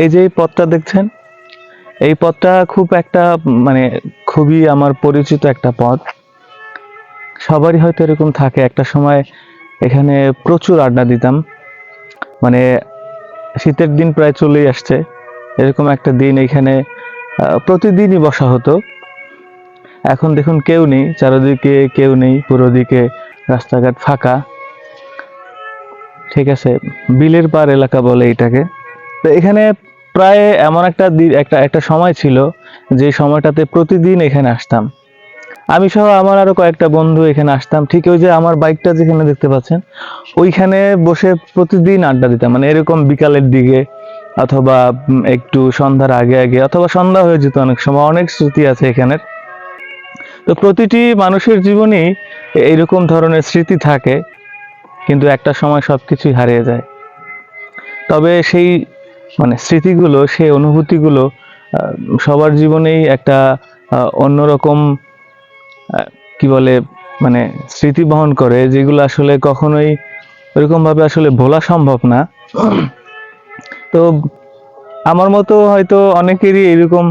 এই যে পথটা দেখছেন, এই পথটা খুব একটা মানে খুবই আমার পরিচিত একটা পথ। সবারই হয়তো এরকম থাকে, একটা সময় এখানে প্রচুর আড্ডা দিতাম। মানে শীতের দিন প্রায় চলেই আসছে। এরকম একটা দিন এখানে প্রতিদিনই বসা হতো। এখন দেখুন কেউ নেই, চারিদিকে কেউ নেই, পুরো দিকে রাস্তাঘাট ফাঁকা। ঠিক আছে, বিলের পার এলাকা বলে এটাকে তো এখানে প্রায় এমন একটা একটা একটা সময় ছিল যে সময়টাতে প্রতিদিন এখানে আসতাম। আমি সহ আমার আরও কয়েকটা বন্ধু এখানে আসতাম। ঠিক ওই যে আমার বাইকটা যেখানে দেখতে পাচ্ছেন, ওইখানে বসে প্রতিদিন আড্ডা দিতাম। মানে এরকম বিকালের দিকে অথবা একটু সন্ধ্যার আগে আগে অথবা সন্ধ্যা হয়ে যেত অনেক সময়। অনেক স্মৃতি আছে এখানের। তো প্রতিটি মানুষের জীবনেই এইরকম ধরনের স্মৃতি থাকে, কিন্তু একটা সময় সবকিছুই হারিয়ে যায়। তবে সেই মানে স্মৃতিগুলো, সেই অনুভূতিগুলো সবার জীবনেই একটা অন্যরকম কি বলে মানে স্মৃতি বহন করে, যেগুলো আসলে কখনোই ওইরকম ভাবে আসলে ভোলা সম্ভব না। তো আমার মতো হয়তো অনেকেরই এরকম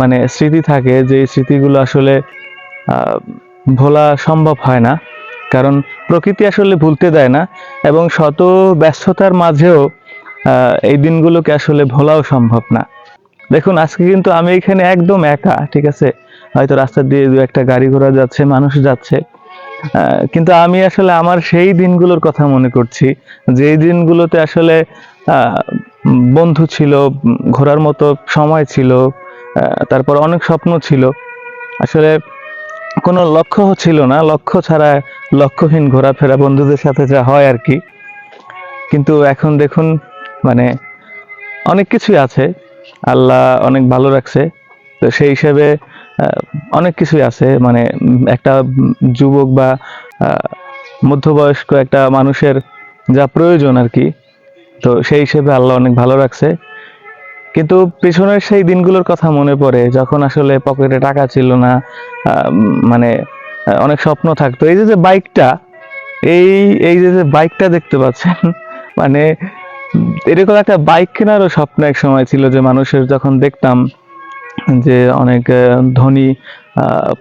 মানে স্মৃতি থাকে, যে স্মৃতিগুলো আসলে ভোলা সম্ভব হয় না। কারণ প্রকৃতি আসলে ভুলতে দেয় না, এবং শত ব্যস্ততার মাঝেও এই দিনগুলোকে আসলে ভোলাও সম্ভব না। দেখুন, আজকে কিন্তু আমি এখানে একদম একা, ঠিক আছে? হয়তো রাস্তা দিয়ে দু একটা গাড়ি ঘোড়া যাচ্ছে, মানুষ যাচ্ছে। কিন্তু আমি আসলে আমার সেই দিনগুলোর কথা মনে করছি যে দিনগুলোতে আসলে বন্ধু ছিল, ঘোরার মতো সময় ছিল তারপর অনেক স্বপ্ন ছিল। আসলে কোনো লক্ষ্য ছিল না, লক্ষ্য ছাড়া লক্ষ্যহীন ঘোরাফেরা বন্ধুদের সাথে যা হয় আর কি। কিন্তু এখন দেখুন মানে অনেক কিছুই আছে। আল্লাহ অনেক ভালো রাখছে। তো সেই হিসেবে অনেক কিছুই আছে। মানে একটা যুবক বা মধ্যবয়স্ক একটা মানুষের যা প্রয়োজন আর কি, তো সেই হিসেবে আল্লাহ অনেক ভালো রাখছে। কিন্তু পেছনের সেই দিনগুলোর কথা মনে পড়ে, যখন আসলে পকেটে টাকা ছিল না মানে অনেক স্বপ্ন থাকতো। এই যে যে বাইকটা এই এই যে যে বাইকটা দেখতে পাচ্ছেন মানে এরকম একটা বাইক কেনারও স্বপ্ন এক সময় ছিল যে মানুষের যখন দেখতাম যে অনেক ধনী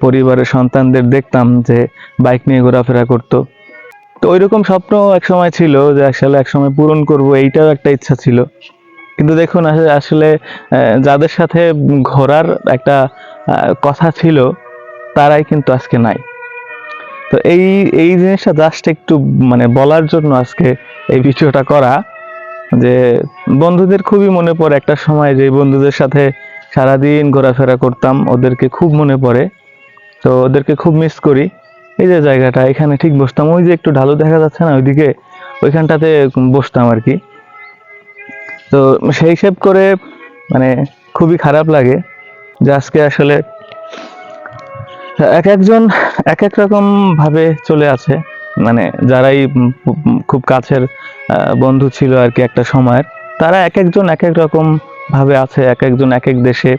পরিবারের সন্তানদের দেখতাম যে বাইক নিয়ে ঘোরাফেরা করতো। তো ওইরকম স্বপ্ন এক সময় ছিল যে আসলে এক সময় পূরণ করব, এইটাও একটা ইচ্ছা ছিল। কিন্তু দেখুন, আস- আসলে যাদের সাথে ঘোরার একটা কথা ছিল, তারাই কিন্তু আজকে নাই। তো এই এই জিনিসটা জাস্ট একটু মানে বলার জন্য আজকে এই ভিডিওটা করা। যে বন্ধুদের খুবই মনে পড়ে একটা সময় যে বন্ধুদের সাথে সারাদিন ঘোরাফেরা করতাম, ওদেরকে খুব মনে পড়ে। তো ওদেরকে খুব মিস করি। এই যে জায়গাটা, এখানে ঠিক বসতাম। ওই যে একটু ঢালু দেখা যাচ্ছে না, ওইদিকে, ওইখানটাতে বসতাম আর কি। তো সেই হিসেব করে মানে খুবই খারাপ লাগে যে আজকে আসলে এক একজন এক এক রকম ভাবে চলে আছে। মানে যারাই খুব কাছের বন্ধু ছিল আর কি একটা সময়ের, তারা এক একজন এক এক রকম ভাবে আছে এক একজন এক এক দেশে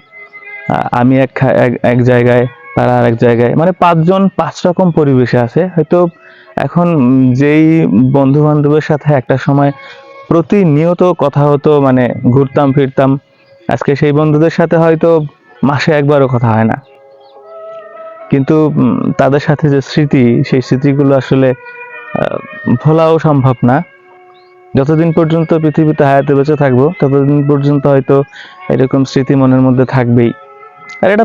আমি এক- এক জায়গায়, তারা আর এক জায়গায়। মানে পাঁচজন পাঁচ রকম পরিবেশে আছে। হয়তো এখন যেই বন্ধু বান্ধবের সাথে একটা সময় প্রতিনিয়ত কথা হতো মানে ঘুরতাম, ফিরতাম, আজকে সেই বন্ধুদের সাথে হয়তো মাসে একবারও কথা হয় না। কিন্তু তাদের সাথে যে স্মৃতি, সেই স্মৃতিগুলো আসলে ভোলাও সম্ভব না। যতদিন পর্যন্ত পৃথিবীতে হায়াতে বেঁচে থাকব, ততদিন পর্যন্ত হয়তো এরকম স্মৃতি মনের মধ্যে থাকবেই। আর এটা